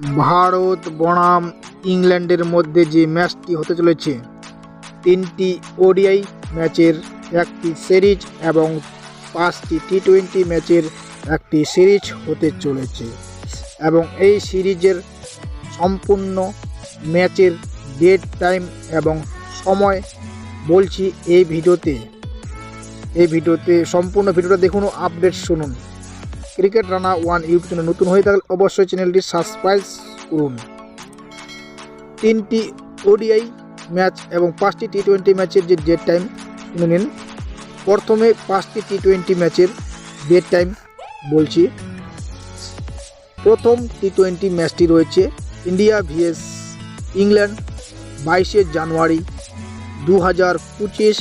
ভারত, বনাম, ইংল্যান্ডের মধ্যে যে ম্যাচটি হতে চলেছে, তিনটি ওডিআই ম্যাচের একটি সিরিজ এবং পাঁচটি টি টোয়েন্টি ম্যাচের একটি সিরিজ হতে চলেছে এবং এই সিরিজের সম্পূর্ণ ম্যাচের ডেট, টাইম এবং সময় বলছি এই ভিডিওতে। এই ভিডিওতে সম্পূর্ণ ভিডিওটা দেখুন, আপডেট শুনুন। Cricket Rana one YouTube channel নতুন হয়ে থাকলে অবশ্যই চ্যানেলটি সাবস্ক্রাইব করুন। তিনটি ওডিআই ম্যাচ এবং পাঁচটি টি টোয়েন্টি ম্যাচের যে ডেট টাইম শুনে নিন। প্রথমে পাঁচটি টি টোয়েন্টি ম্যাচের ডেট টাইম বলছি। প্রথম টি টোয়েন্টি ম্যাচটি রয়েছে ইন্ডিয়া ভিএস ইংল্যান্ড, বাইশে জানুয়ারি দু হাজার পঁচিশ,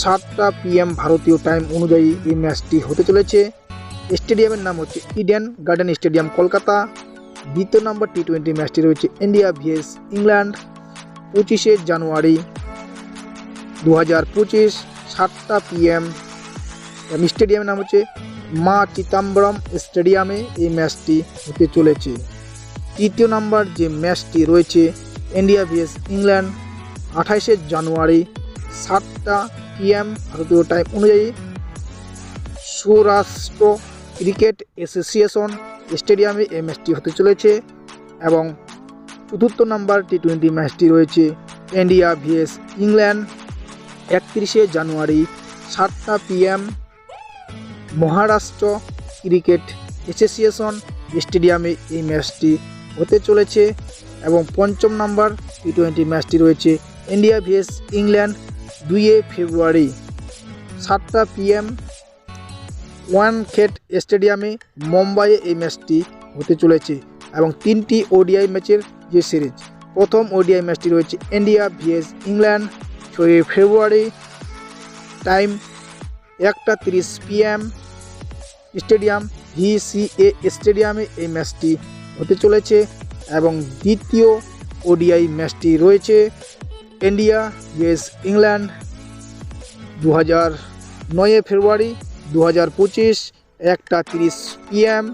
সাতটা পিএম ভারতীয় টাইম অনুযায়ী এই ম্যাচটি হতে চলেছে। স্টেডিয়ামের নাম হচ্ছে ইডেন গার্ডেন স্টেডিয়াম, কলকাতা। দ্বিতীয় নম্বর টি টোয়েন্টি ম্যাচটি রয়েছে ইন্ডিয়া ভিএস ইংল্যান্ড, পঁচিশে জানুয়ারি দু হাজার পঁচিশ, সাতটা পিএম স্টেডিয়ামের নাম হচ্ছে মা চিতাম্বরম স্টেডিয়ামে এই ম্যাচটি হতে চলেছে। তৃতীয় নম্বর যে ম্যাচটি রয়েছে ইন্ডিয়া ভিএস ইংল্যান্ড, আঠাইশে জানুয়ারি সাতটা পিএম ভারতীয় টাইম অনুযায়ী সৌরাষ্ট্র ক্রিকেট অ্যাসোসিয়েশন স্টেডিয়ামে এই ম্যাচটি হতে চলেছে এবং চতুর্থ নম্বর টি টোয়েন্টি ম্যাচটি রয়েছে ইন্ডিয়া ভিএস ইংল্যান্ড, একত্রিশে জানুয়ারি সাতটা পিএম মহারাষ্ট্র ক্রিকেট অ্যাসোসিয়েশন স্টেডিয়ামে এই ম্যাচটি হতে চলেছে এবং পঞ্চম নম্বর টি টোয়েন্টি ম্যাচটি রয়েছে ইন্ডিয়া ভিএস ইংল্যান্ড দুইয়ে ফেব্রুয়ারি সাতটা পিএম ওয়ান খেট স্টেডিয়ামে মুম্বাইয়ে এই ম্যাচটি হতে চলেছে এবং তিনটি ওডিআই ম্যাচের যে সিরিজ, প্রথম ওডিআই ম্যাচটি রয়েছে ইন্ডিয়া ভিএস ইংল্যান্ড। ছয়ই ফেব্রুয়ারি টাইম একটা তিরিশ পিএম স্টেডিয়াম, ভিসিএ স্টেডিয়ামে এই ম্যাচটি হতে চলেছে এবং দ্বিতীয় ওডিআই ম্যাচটি রয়েছে ইন্ডিয়া ভিএস ইংল্যান্ড। দু হাজার নয় ফেব্রুয়ারি দু হাজার পঁচিশ, একটা তিরিশ পিএম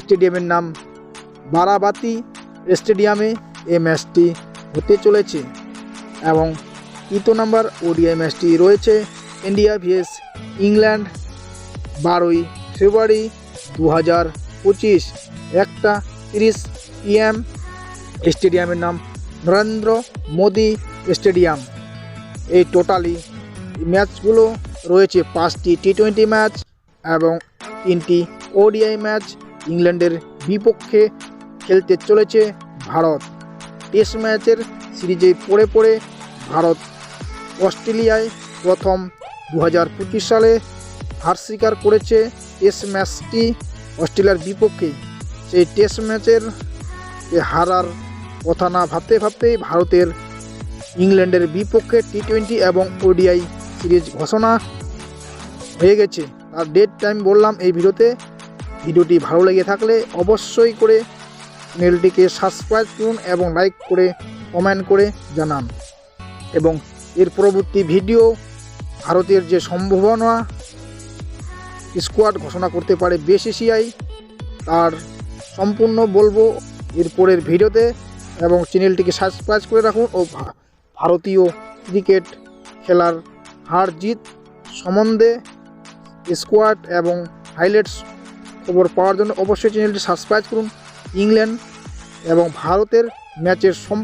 স্টেডিয়ামের নাম বারাবাতি স্টেডিয়ামে এই ম্যাচটি হতে চলেছে এবং তৃতীয় নম্বর ওডিআই ম্যাচটি রয়েছে ইন্ডিয়া ভিএস ইংল্যান্ড, বারোই ফেব্রুয়ারি দু হাজার পঁচিশ, একটা তিরিশ পিএম স্টেডিয়ামের নাম নরেন্দ্র মোদি স্টেডিয়াম। এই টোটালি ম্যাচগুলো রয়েছে পাঁচটি টি টোয়েন্টি ম্যাচ এবং তিনটি ওডিআই ম্যাচ ইংল্যান্ডের বিপক্ষে খেলতে চলেছে ভারত। টেস্ট ম্যাচের সিরিজে পড়ে পড়ে ভারত অস্ট্রেলিয়ায় প্রথম দু হাজার পঁচিশ সালে হার স্বীকার করেছে টেস্ট ম্যাচটি অস্ট্রেলিয়ার বিপক্ষে। সেই টেস্ট ম্যাচের হারার কথা না ভাবতে ভাবতেই ভারতের ইংল্যান্ডের বিপক্ষে টি টোয়েন্টি এবং ওডিআই সিরিজ ঘোষণা হয়ে গেছে। আর ডেট টাইম বললাম এই ভিডিওতে। ভিডিওটি ভালো লেগে থাকলে অবশ্যই করে চ্যানেলটিকে সাবস্ক্রাইব করুন এবং লাইক করে কমেন্ট করে জানান। এবং এর পরবর্তী ভিডিও ভারতের যে সম্ভাবনা স্কোয়াড ঘোষণা করতে পারে বিএসিসিআই তার সম্পূর্ণ বলব এরপরের ভিডিওতে। এবং চ্যানেলটিকে সাবস্ক্রাইব করে রাখুন ও ভারতীয় ক্রিকেট খেলার হার জিত সম্বন্ধে স্কোয়াড এবং হাইলাইটস খবর পাওয়ার জন্য অবশ্যই চ্যানেলটি সাবস্ক্রাইব করুন। ইংল্যান্ড এবং ভারতের ম্যাচের সম